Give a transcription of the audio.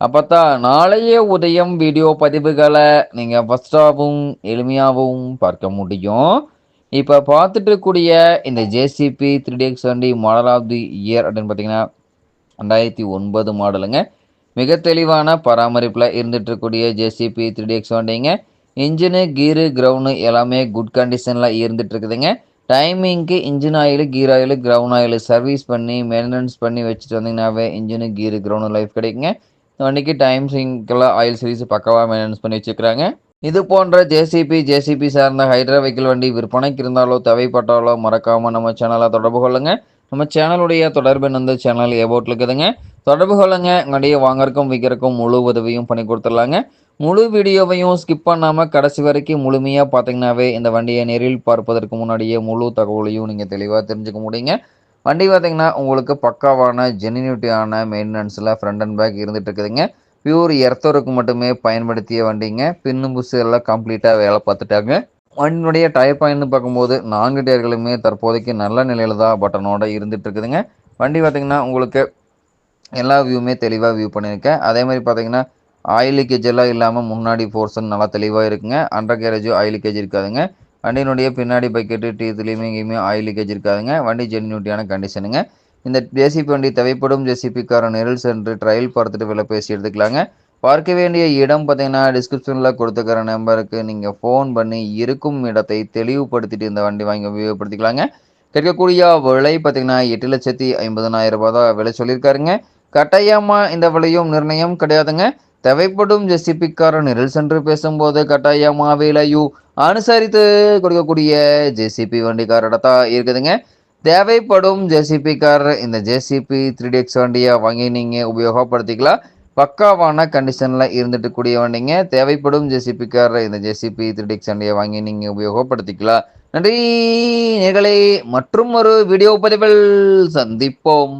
அப்போத்தான் நாளைய உதயம் வீடியோ பதிவுகளை நீங்கள் ஃபஸ்ட்டாகவும் எளிமையாகவும் பார்க்க முடியும். இப்போ பார்த்துட்டு இருக்கக்கூடிய இந்த ஜேசிபி த்ரீ டிஎக்ஸ் வண்டி மாடல் ஆஃப் தி இயர் அப்படின்னு பார்த்தீங்கன்னா ரெண்டாயிரத்தி ஒன்பது மாடலுங்க. மிக தெளிவான பராமரிப்பில் இருந்துட்டு இருக்கக்கூடிய ஜேசிபி த்ரீ டிஎக்ஸ் வண்டிங்க இன்ஜினு கீரு கிரவுண்டு எல்லாமே குட் கண்டிஷனில் இருந்துட்டு இருக்குதுங்க டைமிங்க்கு engine oil gear oil ground oil service பண்ணி மெயின்டெனன்ஸ் பண்ணி வச்சுட்டு வந்தீங்கன்னாவே இன்ஜினு கீரு கிரவுண்டு லைஃப் கிடைக்குங்க. வண்டிக்கு டைம் சிங்கெல்லாம் ஆயில் சர்வீஸ் பக்கவாக மெயின்டெனன்ஸ் பண்ணி வச்சுக்கிறாங்க இது போன்ற ஜேசிபி ஜேசிபி சார்ந்த ஹைட்ரா வெஹிக்கிள் வண்டி விற்பனைக்கு இருந்தாலோ தேவைப்பட்டாலோ மறக்காமல் நம்ம சேனலை தொடர்பு கொள்ளுங்கள் நம்ம சேனலுடைய தொடர்பு வந்து சேனல் ஏபோட்டில் இருக்குதுங்க. தொடர்பு கொள்ளுங்க. வண்டியை வாங்கறக்கும் விற்கிறக்கும் முழு உதவியும் பண்ணி கொடுத்துடலாங்க. முழு வீடியோவையும் ஸ்கிப் பண்ணாமல் கடைசி வரைக்கும் முழுமையாக பார்த்தீங்கன்னாவே இந்த வண்டியை நேரில் பார்ப்பதற்கு முன்னாடியே முழு தகவலையும் நீங்கள் தெளிவாக தெரிஞ்சுக்க முடியுங்க. வண்டி பார்த்தீங்கன்னா உங்களுக்கு பக்காவான ஜெனினியூட்டியான மெயின்டெனன்ஸில் ஃப்ரண்ட் அண்ட் பேக் இருந்துகிட்டு இருக்குதுங்க பியூர் எர்த்தோருக்கு மட்டுமே பயன்படுத்திய வண்டிங்க. பின்னு எல்லாம் கம்ப்ளீட்டாக வேலை பார்த்துட்டாங்க. வண்டியினுடைய டயர் பாயிண்ட் பார்க்கும்போது நான்கு டயர்களுமே தற்போதைக்கு நல்ல நிலையில் தான் பட்டனோட இருந்துட்டு இருக்குதுங்க வண்டி பார்த்தீங்கன்னா உங்களுக்கு எல்லா வியூவுமே தெளிவாக வியூ பண்ணியிருக்கேன். அதே மாதிரி பார்த்தீங்கன்னா ஆயில் லீக்கேஜ் எல்லாம் இல்லாமல் முன்னாடி போர்ஷன் நல்லா தெளிவாக இருக்குங்க. அண்டர் கேரேஜும் ஆயில் லீக்கேஜ் இருக்காதுங்க. வண்டியினுடைய பின்னாடி பக்கெட்டு டீத்துலேயுமே எங்கேயுமே ஆயில் லீக்கேஜ் இருக்காதுங்க. வண்டி ஜென்யூட்டியான கண்டிஷனுங்க இந்த ஜேசிபி வண்டி தேவைப்படும் ஜேசிபிக்கார நெரில் சென்று ட்ரையல் பார்த்துட்டு விலை பேசி எடுத்துக்கலாங்க. பார்க்க வேண்டிய இடம் பார்த்தீங்கன்னா டிஸ்கிரிப்ஷனில் கொடுத்துக்கிற நம்பருக்கு நீங்கள் ஃபோன் பண்ணி இருக்கும் இடத்தை தெளிவுபடுத்திட்டு இந்த வண்டி வாங்கி உபயோகப்படுத்திக்கலாங்க. கிடைக்கக்கூடிய விலை பார்த்தீங்கன்னா எட்டு லட்சத்தி ஐம்பதனாயிரம் ரூபாய் தான் விலை சொல்லியிருக்காருங்க. கட்டாயமாக இந்த விலையும் நிர்ணயம் கிடையாதுங்க. தேவைப்படும் ஜெசிபிக்காரன் நிரல் சென்று பேசும்போது கட்டாயமா விலையும் அனுசரித்து கொடுக்கக்கூடிய ஜேசிபி வண்டிக்காரடத்தா இருக்குதுங்க. தேவைப்படும் ஜேசிபி கார் இந்த ஜேசிபி த்ரீ டிஎக்ஸ் வண்டியை வாங்கி நீங்கள் உபயோகப்படுத்திக்கலாம். பக்காவான கண்டிஷனில் இருந்துட்டு கூடிய வண்டிங்க. தேவைப்படும் ஜேசிபி கார் இந்த ஜேசிபி த்ரீ டிஎக்ஸ் வண்டியை வாங்கி நீங்கள் உபயோகப்படுத்திக்கலாம். நன்றி நிகழை மற்றும் ஒரு வீடியோ பதிவில் சந்திப்போம்.